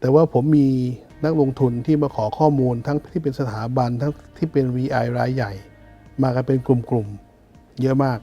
แต่ว่าผมมีนักลงทุนที่มาขอข้อมูลทั้งที่เป็นสถาบันทั้งที่เป็น VI รายใหญ่ มากันเป็นกลุ่มๆ เยอะมาก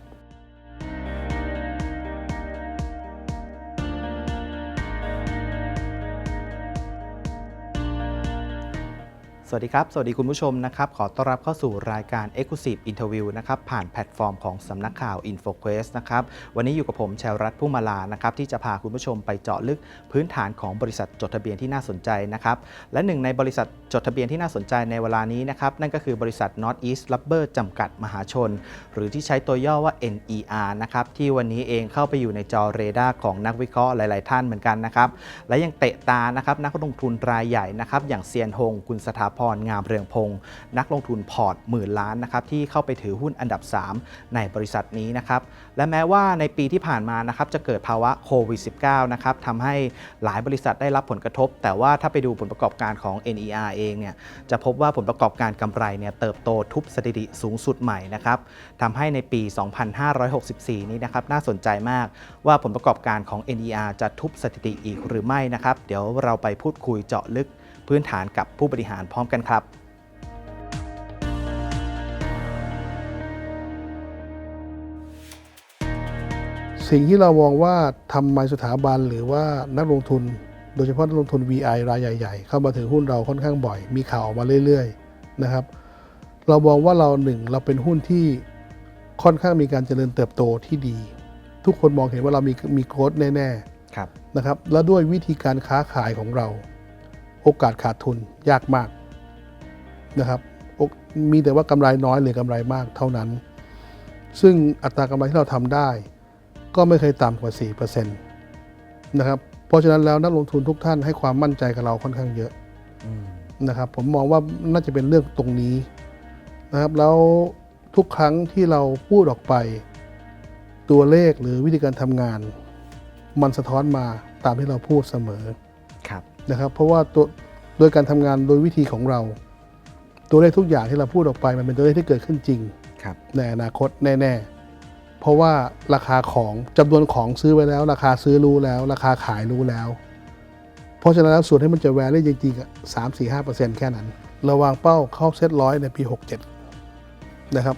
สวัสดีครับ สวัสดีคุณผู้ชมนะครับ ขอต้อนรับเข้าสู่รายการ Exclusive Interview นะครับ ผ่านแพลตฟอร์มของสำนักข่าว InfoQuest นะครับ วันนี้อยู่กับผมชัยรัตน์ผู้มาลา นะครับ ที่จะพาคุณผู้ชมไปเจาะลึกพื้นฐานของบริษัทจดทะเบียนที่น่าสนใจนะครับ และหนึ่งในบริษัทจดทะเบียนที่น่าสนใจในเวลานี้นะครับ นั่นก็คือบริษัท Northeast Rubber จำกัดมหาชน หรือที่ใช้ตัวย่อว่า NER นะครับ ที่วันนี้เองเข้าไปอยู่ในจอเรดาร์ของนักวิเคราะห์หลาย ๆ ท่านเหมือนกันนะครับ และยังเตะตา นะครับ นักลงทุนรายใหญ่ นะครับ อย่างเซียนฮง คุณสถาพรงามเรืองพงศ์นักลงทุนพอร์ตหมื่นล้านนะครับที่เข้าไปถือหุ้นอันดับ 3 ในบริษัทนี้นะครับและแม้ว่าในปีที่ผ่านมานะครับจะเกิดภาวะโควิด -19 นะครับทำให้หลายบริษัทได้รับผลกระทบ แต่ว่าถ้าไปดูผลประกอบการของ NER เองเนี่ยจะพบว่าผลประกอบการกำไรเนี่ยเติบโตทุบสถิติสูงสุดใหม่นะครับทำให้ในปี 2564 นี้นะครับน่าสนใจมากว่าผลประกอบการของ NER จะทุบสถิติอีกหรือไม่นะครับ เดี๋ยวเราไปพูดคุยเจาะลึก พื้นฐานกับผู้บริหารพร้อมกันครับสิ่งที่เรามองว่าทำไมสถาบันหรือว่านักลงทุน โดยเฉพาะนักลงทุน VI รายใหญ่ ๆ เข้ามาถือหุ้นเราค่อนข้างบ่อย มีข่าวออกมาเรื่อยๆนะครับ เรามองว่าเราหนึ่งเราเป็นหุ้นที่ค่อนข้างมีการเจริญเติบโตที่ดี ทุกคนมองเห็นว่าเรามีมีโค้ดแน่ครับๆนะครับ แล้วด้วยวิธีการค้าขายของเรา โอกาสขาดทุนยากมากนะครับโอกมีแต่ว่ากำไรน้อยหรือกำไรมากเท่านั้น ซึ่งอัตรากำไรที่เราทำได้ ก็ไม่เคยต่ำกว่า 4%นะครับเพราะฉะนั้นแล้วนักลงทุนทุกท่านให้ความมั่นใจกับเราค่อนข้างเยอะอืมนะครับผมมองว่าน่าจะเป็นเรื่องตรงนี้นะครับแล้วทุกครั้งที่เราพูดออกไป ตัวเลขหรือวิธีการทำงาน มันสะท้อนมาตามที่เราพูดเสมอครับ นะครับ เพราะว่าตัวโดยการทำงานโดยวิธีของเรา ตัวเลขทุกอย่างที่เราพูดออกไปมันเป็นตัวเลขที่เกิดขึ้นจริงครับในอนาคตแน่ ๆ เพราะว่าราคาของจำนวนของซื้อไว้แล้ว ราคาซื้อรู้แล้ว ราคาขายรู้แล้ว เพราะฉะนั้นแล้วส่วนที่มันจะแวร์ได้จริงๆอะสามสี่ห้าเปอร์เซ็นต์แค่นั้นเราวางเป้าเข้าเซ็ตร้อยในปี 67 นะครับ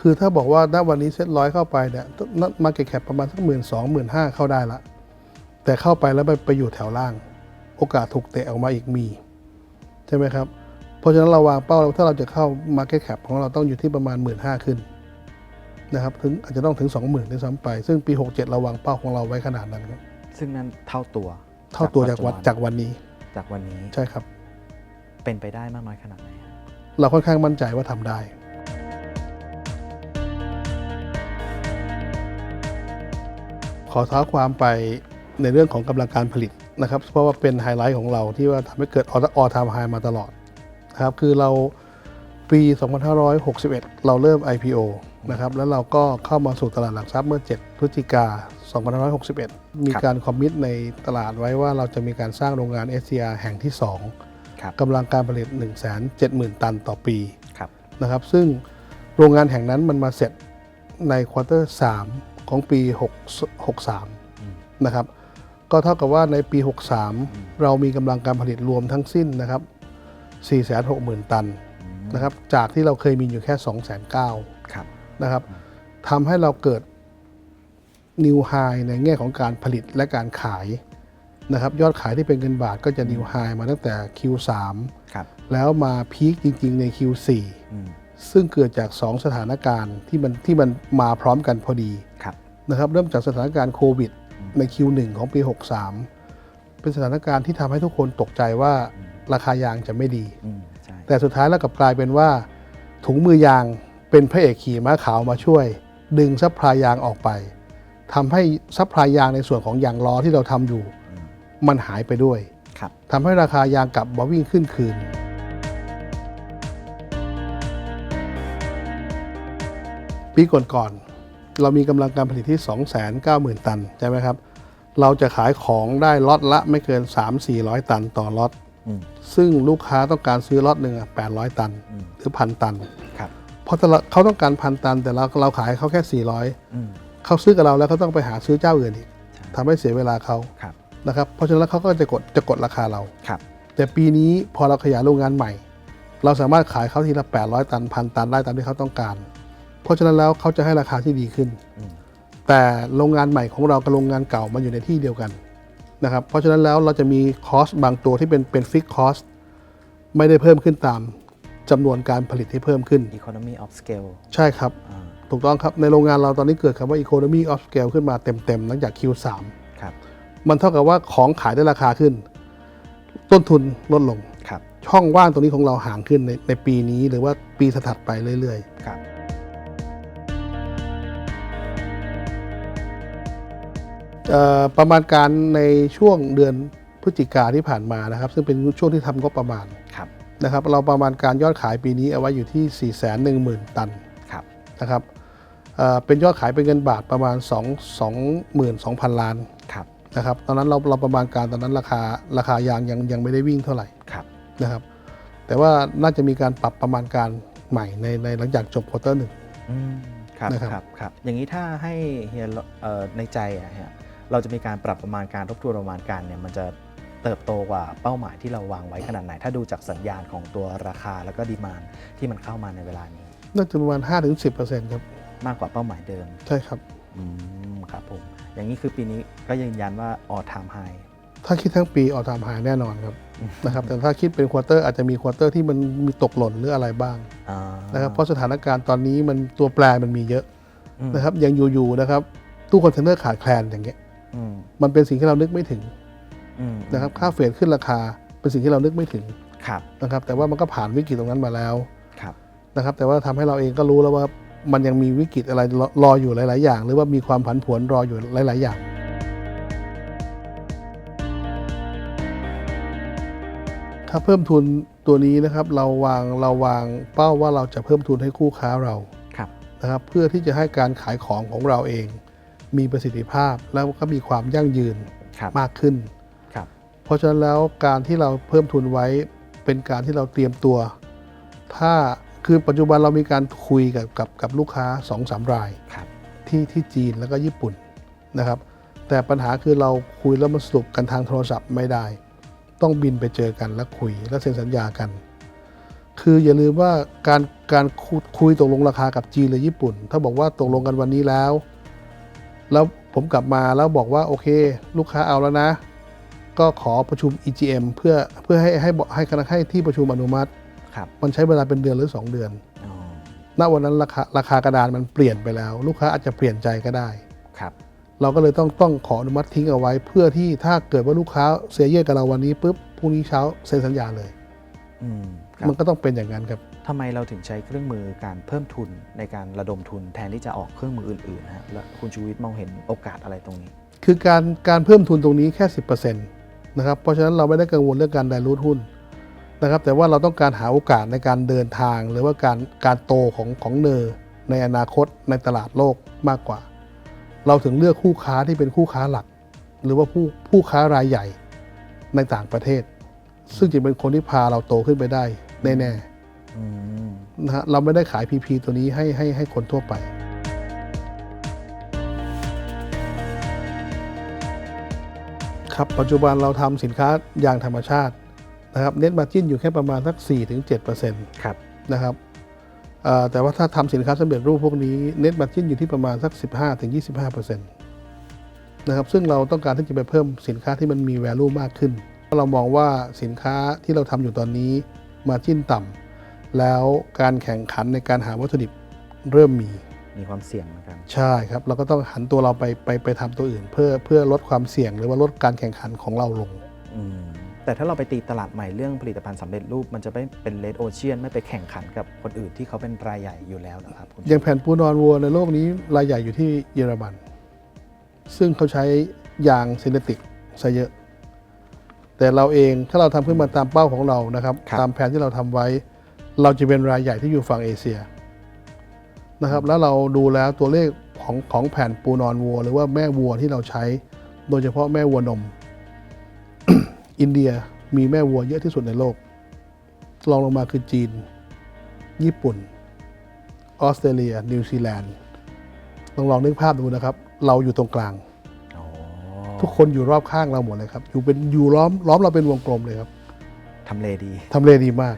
คือถ้าบอกว่าณวันนี้เซ็ตร้อยเข้าไปเนี่ยมาเก็ตแคปประมาณสักหมื่นสองหมื่นห้าเข้าได้ละ แต่เข้าไปแล้วไปไปอยู่แถวล่าง โอกาสถูกเตะออกมาอีกมี ใช่ไหมครับ เพราะฉะนั้นเราวางเป้าถ้าเราจะเข้า Market Cap ของเราต้องอยู่ที่ประมาณ 1 5ื่นขึ้นนะครับถึงอาจจะต้องถึง 20,000ด้วยซ้ำไป ซึ่งปี 67 เราวางเป้าของเราไว้ขนาดนั้นครับซึ่งนั้นเท่าตัว เท่าตัวจากวันปัจจุบันจากวันนี้ จากวันนี้ใช่ครับ เป็นไปได้มากน้อยขนาดไหนครับเราค่อนข้างมั่นใจว่าทำได้ขอเท้าความไปในเรื่องของกำลังการผลิต นะครับเพราะว่าเป็นไฮไลท์ของเราที่ว่าทำให้เกิดออทามไฮมาตลอดนะครับคือเราปี 2561 เราเริ่ม IPO นะครับแล้วเราก็เข้ามาสู่ตลาดหลักทรัพย์เมื่อ 7 พฤศจิกา 2561 มีการคอมมิตในตลาดไว้ว่าเราจะมีการสร้างโรงงาน SCR แห่งที่2ครับกำลังการผลิต 170,000 ตันต่อปีครับนะครับซึ่งโรงงานแห่งนั้นมันมาเสร็จในควอเตอร์ 3 ของปี6อืม63 นะครับ ก็เท่ากับว่าในปี 63 เรามีกำลังการผลิตรวมทั้งสิ้นนะครับ 460,000 ตันอืมนะครับ จากที่เราเคยมีอยู่แค่ 209,000ครับนะครับทำให้เราเกิดนิวไฮในแง่ของการผลิตและการขายนะครับ ยอดขายที่เป็นเงินบาทก็จะนิวไฮมาตั้งแต่ Q3 ครับแล้วมาพีคจริง ๆ ใน Q4 อืมซึ่งเกิดจาก 2 สถานการณ์ที่มันที่มันมาพร้อมกันพอดีครับนะครับ เริ่มจากสถานการณ์โควิดอืม ใน Q1 ของปี 63 เป็นสถานการณ์ที่ทำให้ทุกคนตกใจว่าราคายางจะไม่ดีอืมใช่แต่สุดท้ายแล้วกลับกลายเป็นว่า ถุงมือยางเป็นพระเอกขี่ม้าขาวมาช่วย ดึงซัพพลายยางออกไปทำให้ซัพพลายยางในส่วนของยางล้อที่เราทำอยู่อืมมันหายไปด้วยครับทำให้ราคายางกลับมาวิ่งขึ้นคืนปีก่อนๆเรามีกำลังการผลิตที่ 290,000 ตัน ใช่ไหมครับ เราจะขายของได้ล็อตละไม่เกิน 3-400 ตันต่อล็อตอืมซึ่งลูกค้าต้องการซื้อล็อตหนึ่งอะ800 ตันอืมหรือพันตันครับเพราะแต่ละเขาต้องการพันตัน แต่เราเราขายเขาแค่ 400อืมเขาซื้อกับเราแล้วเขาต้องไปหาซื้อเจ้าอื่นอีกใช่ทำให้เสียเวลาเขาครับนะครับเพราะฉะนั้นแล้วเขาก็จะกดจะกดราคาเราครับแต่ปีนี้พอเราขยายโรงงานใหม่ เราสามารถขายเขาทีละ 800 ตันพันตันได้ตามที่เขาต้องการ เพราะฉะนั้นแล้วเขาจะให้ราคาที่ดีขึ้นอืม แต่โรงงานใหม่ของเรากับโรงงานเก่ามันอยู่ในที่เดียวกันนะครับ เพราะฉะนั้นแล้วเราจะมีคอสบางตัวที่เป็นเป็นฟิกคอสไม่ได้เพิ่มขึ้นตามจำนวนการผลิตที่เพิ่มขึ้น economy of scale ใช่ครับ อ่าถูกต้องครับ ในโรงงานเราตอนนี้เกิดคำว่า economy of scale ขึ้นมาเต็มๆหลังจาก Q3 ครับมันเท่ากับว่าของขายได้ราคาขึ้น ต้นทุนลดลง ครับช่องว่างตรงนี้ของเราห่างขึ้นในในปีนี้หรือว่าปีถัดๆไปเรื่อยครับ ประมาณการในช่วงเดือนพฤศจิกาที่ผ่านมานะครับ ซึ่งเป็นช่วงที่ทำงบประมาณครับนะครับ เราประมาณการยอดขายปีนี้เอาไว้อยู่ที่ 4 1 0 0 0 0 ตันครับนะครับเอ่อเป็นยอดขายเป็นเงินบาทประมาณ 2 22,000 ล้านครับนะครับตอนนั้นเราเราประมาณการตอนนั้นราคาราคายางยังยังไม่ได้วิ่งเท่าไหร่ครับนะครับ แต่ว่าน่าจะมีการปรับประมาณการใหม่ในในหลังจากจบควอเตอร์หนึ่งอืมครับนะครับครับครับอย่างนี้ถ้าให้เฮียเอ่อในใจอะ เฮียเราจะมีการปรับประมาณการทบทวนประมาณการเนี่ยมันจะเติบโตกว่าเป้าหมายที่เราวางไว้ขนาดไหน ถ้าดูจากสัญญาณของตัวราคาแล้วก็ดีมานที่มันเข้ามาในเวลานี้ น่าจะประมาณ5-10%ครับ มากกว่าเป้าหมายเดิมใช่ครับ อืมครับผม อย่างนี้คือปีนี้ก็ยืนยันว่า all time high ถ้าคิดทั้งปีออทามหายแน่นอนครับ นะครับ แต่ถ้าคิดเป็นควอเตอร์อาจจะมีควอเตอร์ที่มันมีตกหล่นหรืออะไรบ้างอ่านะครับ เพราะสถานการณ์ตอนนี้มันตัวแปรมันมีเยอะอืม นะครับ ยังอยู่ๆนะครับตู้คอนเทนเนอร์ขาดแคลนอย่างเงี้ยอื มมันเป็นสิ่งที่เรานึกไม่ถึงอืมนะครับค่าเฟรดขึ้นราคา เป็นสิ่งที่เรานึกไม่ถึงครับนะครับ แต่ว่ามันก็ผ่านวิกฤตตรงนั้นมาแล้วครับนะครับ แต่ว่าทำให้เราเองก็รู้แล้วว่ามันยังมีวิกฤตอะไรรอรออยู่หลาย ๆ อย่าง หรือว่ามีความผันผวนรออยู่หลาย ๆ อย่างถ้าเพิ่มทุนตัวนี้นะครับเราวางเราวางเป้าว่าเราจะเพิ่มทุนให้คู่ค้าเราครับนะครับ เพื่อที่จะให้การขายของของเราเอง มีประสิทธิภาพแล้วก็มีความยั่งยืนครับมากขึ้นครับเพราะฉะนั้นแล้วการที่เราเพิ่มทุนไว้เป็นการที่เราเตรียมตัว ถ้าคือปัจจุบันเรามีการคุยกับกับกับลูกค้า2อสารายครับที่ที่จีนแล้วก็ญี่ปุ่นนะครับ แต่ปัญหาคือเราคุยแล้วมันสรุปกันทางโทรศัพท์ไม่ได้ ต้องบินไปเจอกันแล้วคุยแล้วเซ็นสัญญากัน คืออย่าลืมว่าการการคุคุยตกลงราคากับจีนหรือญี่ปุ่น ถ้าบอกว่าตกลงกันวันนี้แล้ว แล้วผมกลับมาแล้วบอกว่าโอเค ลูกค้าเอาแล้วนะ ก็ขอประชุม EGM เพื่อเพื่อให้ให้บอกให้คณะให้ที่ประชุมอนุมัติครับมันใช้เวลาเป็นเดือนหรือ 2 เดือนอ๋อณวันนั้นราคาราคากระดานมันเปลี่ยนไปแล้ว ลูกค้าอาจจะเปลี่ยนใจก็ได้ครับ เราก็เลยต้องต้องขออนุมัติทิ้งเอาไว้ เพื่อที่ถ้าเกิดว่าลูกค้าเสียเยื่อกับเราวันนี้ปุ๊บพรุ่งนี้เช้าเซ็นสัญญาเลยอืมครับมันก็ต้องเป็นอย่างนั้นครับ ทำไมเราถึงใช้เครื่องมือการเพิ่มทุนในการระดมทุนแทนที่จะออกเครื่องมืออื่นๆนะฮะแล้วคุณชูวิทย์มองเห็นโอกาสอะไรตรงนี้ คือการการเพิ่มทุนตรงนี้แค่ 10%นะครับเพราะฉะนั้นเราไม่ได้กังวลเรื่องการไดรูทหุ้นนะครับแต่ว่าเราต้องการหาโอกาสในการเดินทาง หรือว่าการการโตของของเนอในอนาคตในตลาดโลกมากกว่า เราถึงเลือกคู่ค้าที่เป็นคู่ค้าหลัก หรือว่าผู้ผู้ค้ารายใหญ่ในต่างประเทศ ซึ่งจะเป็นคนที่พาเราโตขึ้นไปได้แน่ๆ นะฮะเราไม่ได้ขาย PP ตัวนี้ให้ให้ให้คนทั่วไป ครับปัจจุบันเราทำสินค้ายางธรรมชาตินะครับเน็ตมาจิ้นอยู่แค่ประมาณสัก 4-7%ครับนะครับเอ่อแต่ว่าถ้าทำสินค้าสำเร็จรูปพวกนี้เน็ตมาจิ้นอยู่ที่ประมาณสัก 15-25%นะครับซึ่งเราต้องการที่จะไปเพิ่มสินค้าที่มันมี value มากขึ้น เรามองว่าสินค้าที่เราทำอยู่ตอนนี้มาจิ้นต่ำ แล้วการแข่งขันในการหาวัตถุดิบเริ่มมี มีความเสี่ยงเหมือนกัน ใช่ครับ เราก็ต้องหันตัวเราไปไปไปทำตัวอื่น เพื่อเพื่อลดความเสี่ยงหรือว่าลดการแข่งขันของเราลง อืมแต่ถ้าเราไปตีตลาดใหม่เรื่องผลิตภัณฑ์สำเร็จรูป มันจะไม่เป็นเลดโอเชียนไม่ไปแข่งขันกับคนอื่นที่เขาเป็นรายใหญ่อยู่แล้วนะครับคุณอย่างแผ่นปูนอนวัวในโลกนี้รายใหญ่อยู่ที่เยอรมัน ซึ่งเขาใช้ยางซินเทติกซะเยอะ แต่เราเองถ้าเราทำขึ้นมาตามเป้าของเรานะครับ ตามแผนที่เราทำไว้ เราจะเป็นรายใหญ่ที่อยู่ฝั่งเอเชียนะครับแล้วเราดูแล้วตัวเลขของของแผ่นปูนอนวัว หรือว่าแม่วัวที่เราใช้ โดยเฉพาะแม่วัวนม อินเดียมีแม่วัวเยอะที่สุดในโลกรองลงมาคือจีน ญี่ปุ่น ออสเตรเลีย นิวซีแลนด์ลองลองนึกภาพดูนะครับ เราอยู่ตรงกลางอ๋อทุกคนอยู่รอบข้างเราหมดเลยครับ อยู่เป็นอยู่ล้อมล้อมเราเป็นวงกลมเลยครับทำเลดีทำเลดีมาก